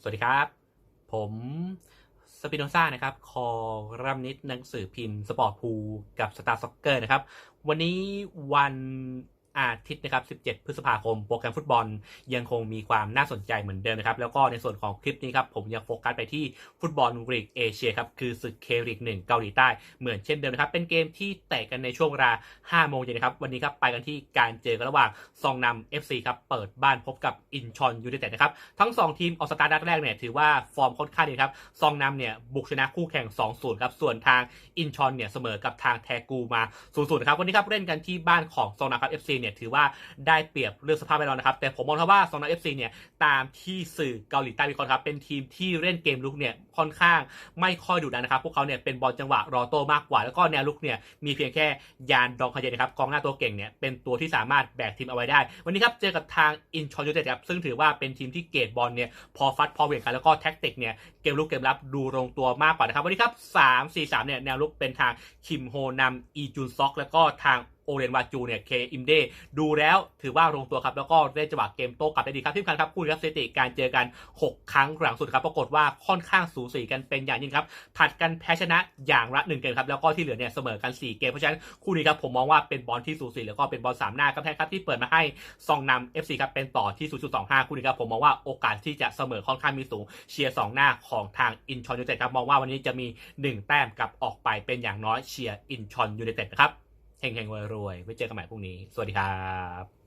สวัสดีครับ ผมสปิโนซ่านะครับ คอรัมนิดหนังสือพิมพ์สปอร์ตพูกับสตาร์ซ็อกเกอร์นะครับ วันนี้วัน อาทิตย์นะครับ 17 พฤษภาคม โปรแกรมฟุตบอลยังคงมีความน่าสนใจเหมือนเดิมนะครับ แล้วก็ในส่วนของคลิปนี้ครับ ผมยังโฟกัสไปที่ฟุตบอลลีกเอเชียครับ คือศึกเคลีกหนึ่งเกาหลีใต้เหมือนเช่นเดิมนะครับ เป็นเกมที่เตะกันในช่วงเวลา 5 โมงเย็นนะครับ วันนี้ครับไปกันที่การเจอกันระหว่างซองนำ FC ครับ เปิดบ้านพบกับอินชอนยูไนเต็ดนะครับ ทั้ง 2 ทีมออกสตาร์ทนัดแรกเนี่ยถือว่าฟอร์มค่อนข้างดีครับ ซองนำเนี่ยบุกชนะคู่แข่ง 2-0 ครับ ส่วนทางอินชอนเนี่ยเสมอกับทางแทกูมา 0-0 ครับ วันนี้ครับเล่นกันที่บ้านของซองนำครับ FC เนี่ยถือว่าได้เปรียบเรื่องสภาพแวดล้อมนะครับ แต่ผมมองว่าซองนำ FC เนี่ยตามที่สื่อเกาหลีใต้วิเคราะห์ครับเป็นทีมที่เล่นเกมลุกเนี่ยค่อนข้างไม่ค่อยดุดันนะครับ พวกเขาเนี่ยเป็นบอลจังหวะรอโต้มากกว่า แล้วก็แนวลุกเนี่ยมีเพียงแค่ยานดองคาเยนะครับกองหน้าตัวเก่งเนี่ยเป็นตัวที่สามารถแบกทีมเอาไว้ได้ วันนี้ครับเจอกับทางอินชอนยูเต็ดครับซึ่งถือว่าเป็นทีมที่เกตบอลเนี่ยพอฟัดพอเหวี่ยงกันแล้วก็แท็กติกเนี่ยเกมลุกเกมรับดูลงตัวมากกว่านะครับวันนี้ครับ3 4 3เนี่ยแนวลุกเป็นทางคิมโฮนำอีจุนซอก แล้วก็ทาง โอเรนวาจูเนี่ยเคอิมเดดูแล้วถือว่าลงตัวครับ แล้วก็ได้จังหวะเกมโต้กลับได้ดีครับที่สำคัญครับคู่นี้ครับสถิติการเจอกัน 6 ครั้งหลังสุดครับปรากฏว่าค่อนข้างสูสีกันเป็นอย่างยิ่งครับผัดกันแพ้ชนะอย่างละหนึ่งเกมครับแล้วก็ที่เหลือเนี่ยเสมอกัน 4 เกมเพราะฉะนั้นคู่นี้ครับผมมองว่าเป็นบอลที่สูสีแล้วก็เป็นบอลสามหน้าครับแทนครับที่เปิดมาให้ซองนำ FC ครับเป็นต่อที่ 0.25 คู่นี้ครับผมมองว่าโอกาสที่จะเสมอค่อนข้างมีสูงเชียร์สองหน้าของทางอินชอนยูไนเต็ดครับมองว่าวันนี้จะมี 1 แต้มกลับออกไปเป็นอย่างน้อยเชียร์อินชอนยูไนเต็ดนะครับ เฮงๆรวยๆไว้เจอกันใหม่พรุ่งนี้ สวัสดีครับ